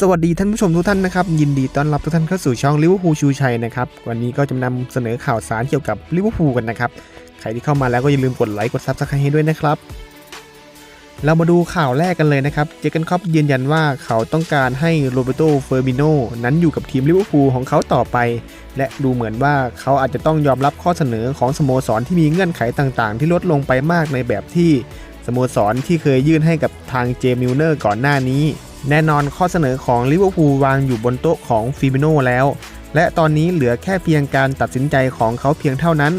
สวัสดีท่านผู้ชมทุกท่านนะครับยินดีต้อนรับทุกท่านเข้าสู่ช่องลิเวอร์พูลชูชัยนะครับวันนี้ก็จะนำเสนอข่าวสารเกี่ยวกับลิเวอร์พูลกันนะครับใครที่เข้ามาแล้วก็อย่าลืมกดไลค์กดซับสไครต์ให้ด้วยนะครับ เรามาดูข่าวแรกกันเลยนะครับเจเกนคอปยืนยันว่าเขาต้องการให้โรเบโตเฟอร์มิโนนั้นอยู่กับทีมลิเวอร์พูลของเขาต่อไป และดูเหมือนว่าเขาอาจจะต้องยอมรับข้อเสนอของสโมสรที่มีเงื่อนไขต่างๆ ที่ลดลงไปมากในแบบที่สโมสรที่เคยยื่นให้กับทางเจมิลเนอร์ก่อนหน้านี้ แน่นอนข้อเสนอของลิเวอร์พูลวางอยู่บนโต๊ะของฟิมิโนแล้ว และตอนนี้เหลือแค่เพียงการตัดสินใจของเขาเพียงเท่านั้น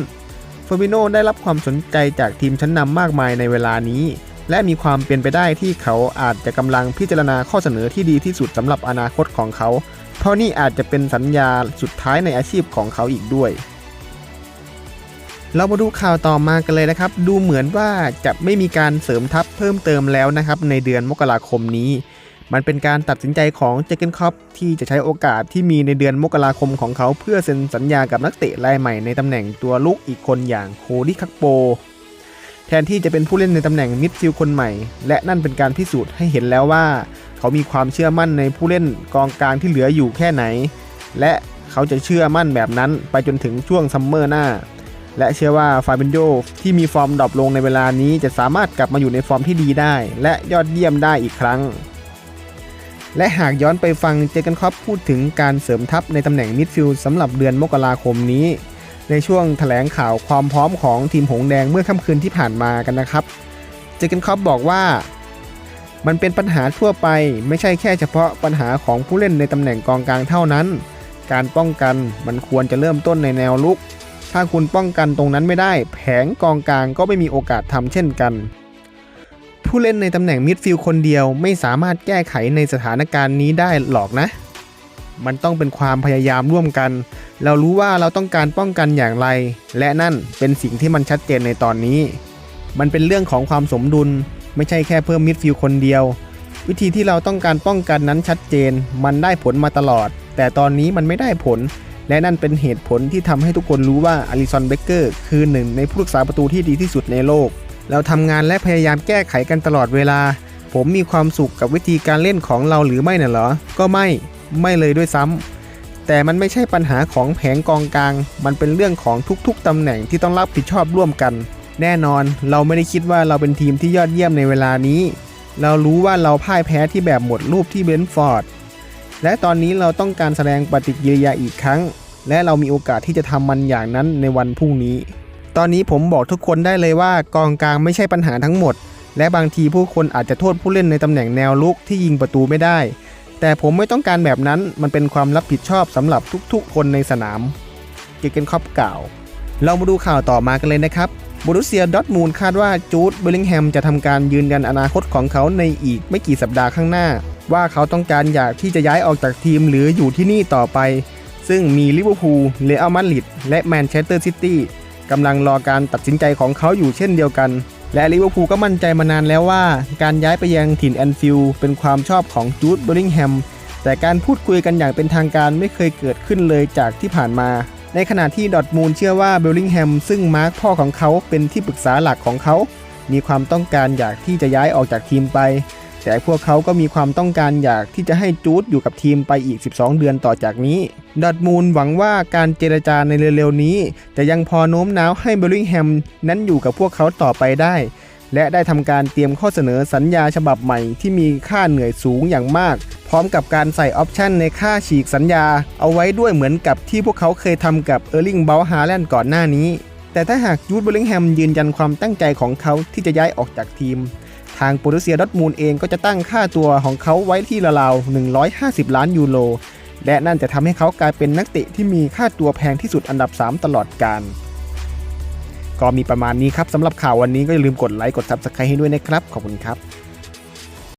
เฟอร์มิโนได้รับความสนใจจากทีมชั้นนำมากมายในเวลานี้ และมีความเป็นไปได้ที่เขาอาจจะกำลังพิจารณาข้อเสนอที่ดีที่สุดสำหรับอนาคตของเขา เพราะนี่อาจจะเป็นสัญญาสุดท้ายในอาชีพของเขาอีกด้วย เรามาดูข่าวต่อมากันเลยนะครับ ดูเหมือนว่าจะไม่มีการเสริมทัพเพิ่มเติมแล้วนะครับในเดือนมกราคมนี้ มันเป็นการตัดสินใจของเจเกนคอปที่จะใช้โอกาสที่มีในเดือนมกราคมของเขาเพื่อเซ็นสัญญากับนักเตะรายใหม่ในตำแหน่งตัวลุกอีกคนอย่างโคดี้คักโป แทนที่จะเป็นผู้เล่นในตำแหน่งมิดฟิลด์คนใหม่ และนั่นเป็นการพิสูจน์ให้เห็นแล้วว่า เขามีความเชื่อมั่นในผู้เล่นกองกลางที่เหลืออยู่แค่ไหน และเขาจะเชื่อมั่นแบบนั้นไปจนถึงช่วงซัมเมอร์หน้าและเชื่อว่าฟาบินโยที่มีฟอร์มดรอปลงในเวลานี้จะสามารถกลับมาอยู่ในฟอร์มที่ดีได้ และยอดเยี่ยมได้อีกครั้ง และหากย้อนไปฟังเจเกนครอปพูดถึงการเสริมทัพในตำแหน่งมิดฟิลด์สำหรับเดือนมกราคมนี้ ในช่วงถแถลงข่าวความพร้อมของทีมหงแดงเมื่อค่ำคืนที่ผ่านมากันนะครับ เจเกนครอปบอกว่า มันเป็นปัญหาทั่วไป ไม่ใช่แค่เฉพาะปัญหาของผู้เล่นในตำแหน่งกองกลางเท่านั้น การป้องกันมันควรจะเริ่มต้นในแนวลุก ถ้าคุณป้องกันตรงนั้นไม่ได้ แผงกองกลางก็ไม่มีโอกาสทำเช่นกัน ผู้เล่นในตำแหน่งมิดฟิลด์คนเดียวไม่สามารถแก้ไขในสถานการณ์นี้ได้หรอกนะ มันต้องเป็นความพยายามร่วมกัน เรารู้ว่าเราต้องการป้องกันอย่างไร และนั่นเป็นสิ่งที่มันชัดเจนในตอนนี้ มันเป็นเรื่องของความสมดุล ไม่ใช่แค่เพิ่มมิดฟิลด์คนเดียว วิธีที่เราต้องการป้องกันนั้นชัดเจน มันได้ผลมาตลอด แต่ตอนนี้มันไม่ได้ผล และนั่นเป็นเหตุผลที่ทำให้ทุกคนรู้ว่าอลิซอนเบเกอร์คือหนึ่งในผู้รักษาประตูที่ดีที่สุดในโลก เราทำงานและพยายามแก้ไขกันตลอดเวลา ผมมีความสุขกับวิธีการเล่นของเราหรือไม่น่ะเหรอ ก็ไม่ ไม่เลยด้วยซ้ำ แต่มันไม่ใช่ปัญหาของแผงกองกลาง มันเป็นเรื่องของทุกๆตำแหน่งที่ต้องรับผิดชอบร่วมกัน แน่นอนเราไม่ได้คิดว่าเราเป็นทีมที่ยอดเยี่ยมในเวลานี้ เรารู้ว่าเราพ่ายแพ้ที่แบบหมดรูปที่เบนฟอร์ด และตอนนี้เราต้องการแสดงปฏิกิริยาอีกครั้ง และเรามีโอกาสที่จะทำมันอย่างนั้นในวันพรุ่งนี้ ตอนนี้ผมบอกทุกคนได้เลยว่ากองกลางไม่ใช่ปัญหาทั้งหมด และบางทีผู้คนอาจจะโทษผู้เล่นในตำแหน่งแนวลุกที่ยิงประตูไม่ได้ แต่ผมไม่ต้องการแบบนั้นมันเป็นความรับผิดชอบสำหรับทุกๆ คนในสนาม เกเกนคอปกล่าว เรามาดูข่าวต่อมากันเลยนะครับบรูเซียดอทมูลคาดว่าจูดเบลลิงแฮมจะทำการยืนยันอนาคตของเขาในอีกไม่กี่สัปดาห์ข้างหน้า ว่าเขาต้องการอยากที่จะย้ายออกจากทีมหรืออยู่ที่นี่ต่อไป ซึ่งมีลิเวอร์พูลเรอัลมาดริดและแมนเชสเตอร์ซิตี้ กำลังรอการตัดสินใจของเขาอยู่เช่นเดียวกัน และลิเวอร์พูลก็มั่นใจมานานแล้วว่า การย้ายไปยังถิ่นแอนฟิลด์เป็นความชอบของจูดเบลลิงแฮมแต่การพูดคุยกันอย่างเป็นทางการไม่เคยเกิดขึ้นเลยจากที่ผ่านมา ในขณะที่ดอทมูลเชื่อว่าเบลลิงแฮมซึ่งมาร์คพ่อของเขาเป็นที่ปรึกษาหลักของเขา มีความต้องการอยากที่จะย้ายออกจากทีมไป แต่พวกเขาก็มีความต้องการอยากที่จะให้จูดอยู่กับทีมไปอีก 12 เดือนต่อจากนี้ ดอทมูลหวังว่าการเจรจาในเร็วๆนี้ จะยังพอโน้มน้าวให้เบลลิงแฮมนั้นอยู่กับพวกเขาต่อไปได้ และได้ทำการเตรียมข้อเสนอสัญญาฉบับใหม่ที่มีค่าเหนื่อยสูงอย่างมาก พร้อมกับการใส่ออปชันในค่าฉีกสัญญา เอาไว้ด้วยเหมือนกับที่พวกเขาเคยทำกับเออร์ลิงเบลฮาแลนด์ก่อนหน้านี้ แต่ถ้าหากยูดเบลลิงแฮมยืนยันความตั้งใจของเขาที่จะย้ายออกจากทีมทางโปรตุเซียดอทมูลเองก็จะตั้งค่าตัวของเขาไว้ที่ราวๆ150 ล้านยูโร และนั่นจะทำให้เขากลายเป็นนักเตะที่มีค่าตัวแพงที่สุดอันดับ 3 ตลอดกาลก็มีประมาณนี้ครับสำหรับข่าววันนี้ก็อย่าลืมกดไลค์กด Subscribe ให้ด้วยนะครับ ขอบคุณครับ